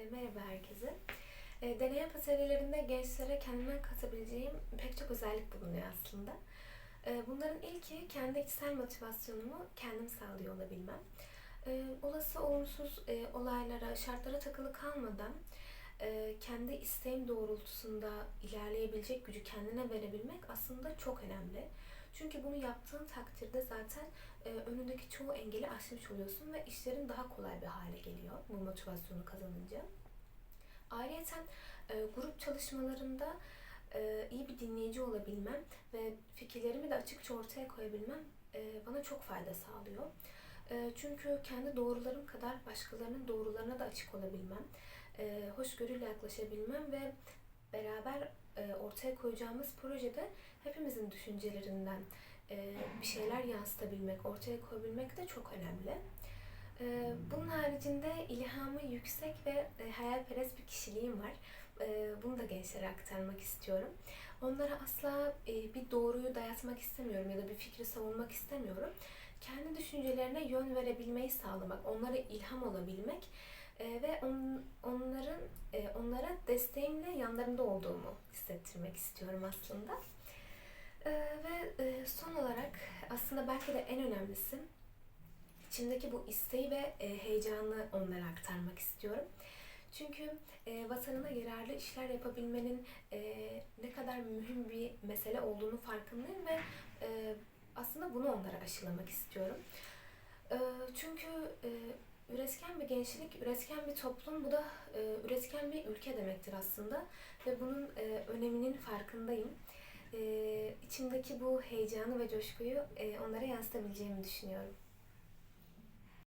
E, merhaba herkese. E, deneyim atölyelerinde gençlere kendimden katabileceğim pek çok özellik bulunuyor aslında. E, bunların ilki kendi içsel motivasyonumu kendim sağlıyor olabilmem. E, olası olumsuz e, olaylara, şartlara takılı kalmadan e, kendi isteğim doğrultusunda ilerleyebilecek gücü kendine verebilmek aslında çok önemli. Çünkü bunu yaptığın takdirde zaten e, önündeki çoğu engeli aşmış oluyorsun ve işlerin daha kolay bir hale geliyor bu motivasyonu kazanınca. Ayrıca e, grup çalışmalarında e, iyi bir dinleyici olabilmem ve fikirlerimi de açıkça ortaya koyabilmem e, bana çok fayda sağlıyor. E, çünkü kendi doğrularım kadar başkalarının doğrularına da açık olabilmem, e, hoşgörüyle yaklaşabilmem ve beraber e, ortaya koyacağımız projede hepimizin düşüncelerinden e, bir şeyler yansıtabilmek, ortaya koyabilmek de çok önemli. E, bunun haricinde ilhamı yüksek ve hayalperest bir kişiliğim var. Bunu da gençlere aktarmak istiyorum. Onlara asla bir doğruyu dayatmak istemiyorum ya da bir fikri savunmak istemiyorum. Kendi düşüncelerine yön verebilmeyi sağlamak, onlara ilham olabilmek e, ve on, onların e, onlara desteğimle yanlarında olduğumu hissettirmek istiyorum aslında. E, ve e, son olarak aslında belki de en önemlisi içimdeki bu isteği ve e, heyecanı onlara aktarmak istiyorum. Çünkü e, vatanına yararlı işler yapabilmenin e, ne kadar mühim bir mesele olduğunu farkındayım ve e, aslında bunu onlara aşılamak istiyorum. E, çünkü e, üretken bir gençlik, üretken bir toplum, bu da e, üretken bir ülke demektir aslında. Ve bunun e, öneminin farkındayım. E, içimdeki bu heyecanı ve coşkuyu e, onlara yansıtabileceğimi düşünüyorum.